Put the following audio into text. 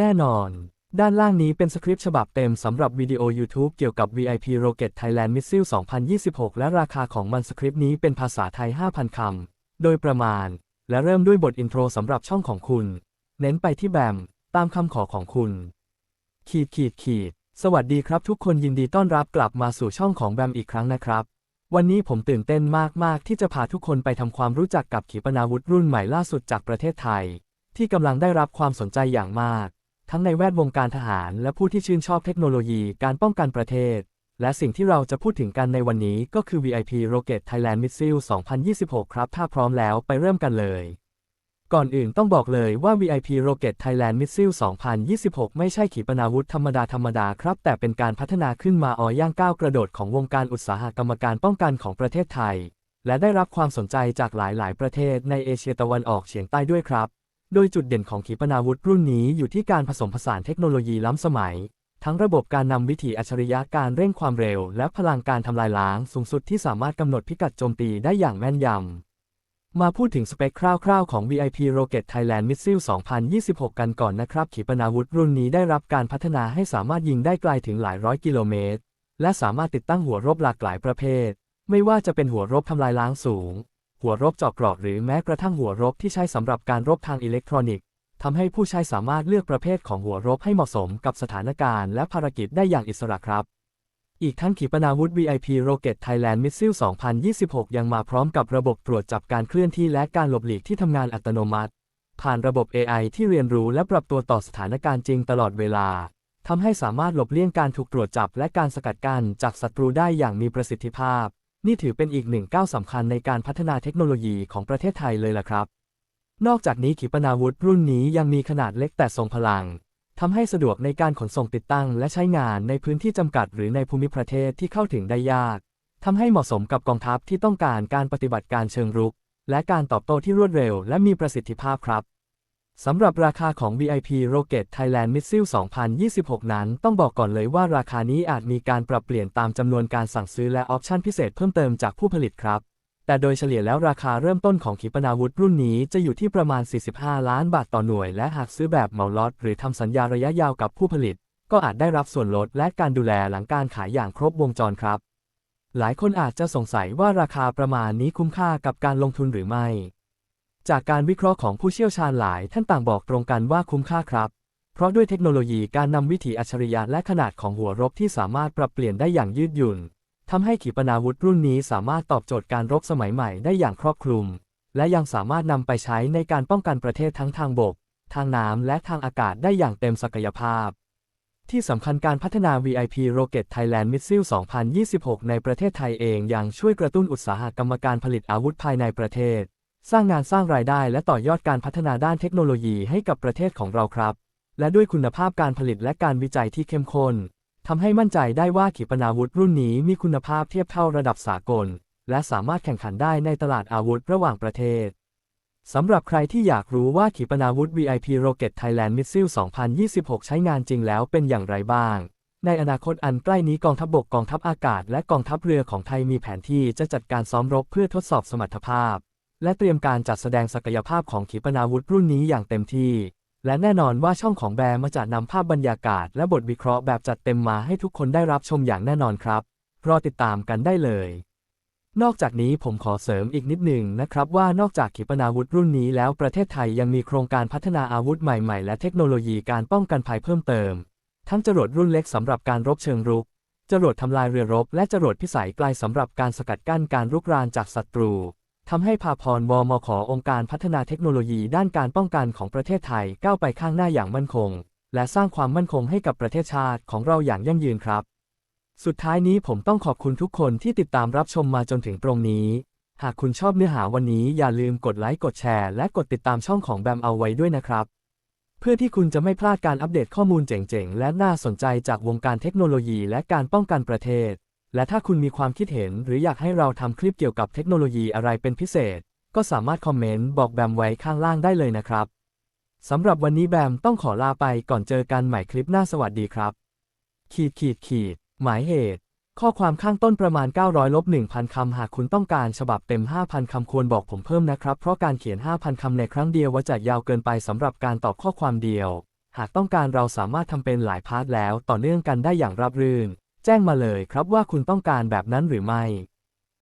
แน่นอน ด้านล่างนี้เป็นสคริปต์ฉบับเต็มสำหรับวิดีโอ YouTube เกี่ยวกับ VIP Rocket Thailand Missile 2026 และราคาของมันสคริปต์นี้เป็นภาษาไทย 5,000 คำ โดยประมาณ และเริ่มด้วยบทอินโทรสำหรับช่องของคุณ เน้นไปที่แบม ตามคำขอของคุณ ขีดขีดขีด สวัสดีครับทุกคนยินดีต้อนรับกลับมาสู่ช่องของแบมอีกครั้งนะครับวันนี้ผมตื่นเต้นมาก ๆ ที่จะพาทุกคนไปทำความรู้จักกับขีปนาวุธรุ่นใหม่ล่าสุดจากประเทศไทย ที่กำลังได้รับความสนใจอย่างมาก ทั้งในแวดวงการทหารและผู้ที่ชื่นชอบเทคโนโลยีการป้องกันประเทศ และสิ่งที่เราจะพูดถึงกันในวันนี้ก็คือ VIP Rocket Thailand Missile 2026 ครับ ถ้าพร้อมแล้วไปเริ่มกันเลย ก่อนอื่นต้องบอกเลยว่า VIP Rocket Thailand Missile 2026 ไม่ใช่ขีปนาวุธธรรมดาธรรมดาครับ แต่เป็นการพัฒนาขึ้นมาอ่อย่างก้าวกระโดดของวงการอุตสาหกรรมการป้องกันของประเทศไทย และได้รับความสนใจจากหลาย ๆ ประเทศในเอเชียตะวันออกเฉียงใต้ด้วยครับ โดยจุดเด่นของขีปนาวุธรุ่นนี้อยู่ที่การผสมผสานเทคโนโลยีล้ำสมัย ทั้งระบบการนำวิถีอัจฉริยะการเร่งความเร็ว และพลังการทำลายล้างสูงสุดที่สามารถกำหนดพิกัดโจมตีได้อย่างแม่นยำ มาพูดถึงสเปคคร่าวๆของ VIP Rocket Thailand Missile 2026 กันก่อนนะครับ ขีปนาวุธรุ่นนี้ได้รับการพัฒนาให้สามารถยิงได้ไกลถึงหลายร้อยกิโลเมตร และสามารถติดตั้งหัวรบหลากหลายประเภท ไม่ว่าจะเป็นหัวรบทำลายล้างสูง หัวรบจาะเกราะหรือแม้กระทั่งหัวรบที่ใช้สำหรับการรบทางอิเล็กทรอนิกส์ทำให้ผู้ใช้สามารถเลือกประเภทของหัวรบให้เหมาะสมกับสถานการณ์และภารกิจได้อย่างอิสระครับ อีกทั้งขีปนาวุธ VIP Rocket Thailand Missile 2026 ยังมาพร้อมกับระบบตรวจจับการเคลื่อนที่และการหลบหลีกที่ทำงานอัตโนมัติ ผ่านระบบ AI ที่เรียนรู้และปรับตัวต่อสถานการณ์จริงตลอดเวลาทำให้สามารถหลบเลี่ยงการถูกตรวจจับและการสกัดกั้นจากศัตรูได้อย่างมีประสิทธิภาพ นี่ถือเป็นอีกหนึ่งก้าวสำคัญในการพัฒนาเทคโนโลยีของประเทศไทยเลยล่ะครับ นอกจากนี้ขีปนาวุธรุ่นนี้ยังมีขนาดเล็กแต่ทรงพลังทำให้สะดวกในการขนส่งติดตั้งและใช้งานในพื้นที่จำกัดหรือในภูมิประเทศที่เข้าถึงได้ยากทำให้เหมาะสมกับกองทัพที่ต้องการการปฏิบัติการเชิงรุก และการตอบโต้ที่รวดเร็วและมีประสิทธิภาพครับ สำหรับราคาของ VIP Rocket Thailand Missile 2026 นั้น ต้องบอกก่อนเลยว่าราคานี้อาจมีการปรับเปลี่ยนตามจำนวนการสั่งซื้อและออปชั่นพิเศษเพิ่มเติมจากผู้ผลิตครับ แต่โดยเฉลี่ยแล้วราคาเริ่มต้นของขีปนาวุธรุ่นนี้จะอยู่ที่ประมาณ 45 ล้านบาทต่อหน่วย และหากซื้อแบบเหมาล็อตหรือทำสัญญาระยะยาวกับผู้ผลิต ก็อาจได้รับส่วนลดและการดูแลหลังการขายอย่างครบวงจรครับ หลายคนอาจจะสงสัยว่าราคาประมาณนี้คุ้มค่ากับการลงทุนหรือไม่ จากการวิเคราะห์ของผู้เชี่ยวชาญหลายท่านต่างบอกตรงกันว่าคุ้มค่าครับ เพราะด้วยเทคโนโลยีการนำวิถีอัจฉริยะและขนาดของหัวรบที่สามารถปรับเปลี่ยนได้อย่างยืดหยุ่นทำให้ขีปนาวุธรุ่นนี้สามารถตอบโจทย์การรบสมัยใหม่ได้อย่างครอบคลุม และยังสามารถนำไปใช้ในการป้องกันประเทศทั้งทางบก ทางน้ำและทางอากาศได้อย่างเต็มศักยภาพ ที่สำคัญการพัฒนา VIP Rocket Thailand Missile 2026 ในประเทศไทยเองยังช่วยกระตุ้นอุตสาหกรรมการผลิตอาวุธภายในประเทศ สร้างงานสร้างรายได้และต่อยอดการพัฒนาด้านเทคโนโลยีให้กับประเทศของเราครับ และด้วยคุณภาพการผลิตและการวิจัยที่เข้มข้นทำให้มั่นใจได้ว่าขีปนาวุธรุ่นนี้มีคุณภาพเทียบเท่าระดับสากล และสามารถแข่งขันได้ในตลาดอาวุธระหว่างประเทศสำหรับใครที่อยากรู้ว่าขีปนาวุธ VIP Rocket Thailand Missile 2026 ใช้งานจริงแล้วเป็นอย่างไรบ้าง ในอนาคตอันใกล้นี้กองทัพบบกกองทัพอากาศ และกองทัพเรือของไทยมีแผนที่จะจัดการซ้อมรบเพื่อทดสอบสมรรถภาพ และเตรียมการจัดแสดงศักยภาพของขีปนาวุธรุ่นนี้อย่างเต็มที่ และแน่นอนว่าช่องของแบร์มาจะนำภาพบรรยากาศและบทวิเคราะห์แบบจัดเต็มมาให้ทุกคนได้รับชมอย่างแน่นอนครับ รอติดตามกันได้เลย นอกจากนี้ผมขอเสริมอีกนิดหนึ่งนะครับว่านอกจากขีปนาวุธรุ่นนี้แล้วประเทศไทยยังมีโครงการพัฒนาอาวุธใหม่ๆ และเทคโนโลยีการป้องกันภัยเพิ่มเติม ทั้งจรวดรุ่นเล็กสำหรับการรบเชิงรุกจรวดทำลายเรือรบ และจรวดพิสัยไกลสำหรับการสกัดกั้นการรุกรานจากศัตรู ทำให้พาพรวมขอองค์การพัฒนาเทคโนโลยีด้านการป้องกันของประเทศไทยก้าวไปข้างหน้าอย่างมั่นคง และสร้างความมั่นคงให้กับประเทศชาติของเราอย่างยั่งยืนครับ สุดท้ายนี้ผมต้องขอบคุณทุกคนที่ติดตามรับชมมาจนถึงตรงนี้ หากคุณชอบเนื้อหาวันนี้อย่าลืมกดไลค์กดแชร์และกดติดตามช่องของแบมเอาไว้ด้วยนะครับ เพื่อที่คุณจะไม่พลาดการอัปเดตข้อมูลเจ๋งๆ และน่าสนใจจากวงการเทคโนโลยีและการป้องกันประเทศ และถ้าคุณมีความคิดเห็นหรืออยากให้เราทำคลิปเกี่ยวกับเทคโนโลยีอะไรเป็นพิเศษ ก็สามารถคอมเมนต์บอกแบมไว้ข้างล่างได้เลยนะครับสำหรับวันนี้แบมต้องขอลาไปก่อนเจอกันใหม่คลิปหน้าสวัสดีครับ ขีดขีดขีด หมายเหตุ ข้อความข้างต้นประมาณ 900ลบ1,000 คำ หากคุณต้องการฉบับเต็ม 5,000 คำควรบอกผมเพิ่มนะครับ เพราะการเขียน 5,000 คำในครั้งเดียวว่าจะยาวเกินไปสำหรับการตอบข้อความเดียว หากต้องการเราสามารถทำเป็นหลายพาร์ทแล้วต่อเนื่องกันได้อย่างราบรื่น แจ้งมาเลยครับว่าคุณต้องการแบบนั้นหรือไม่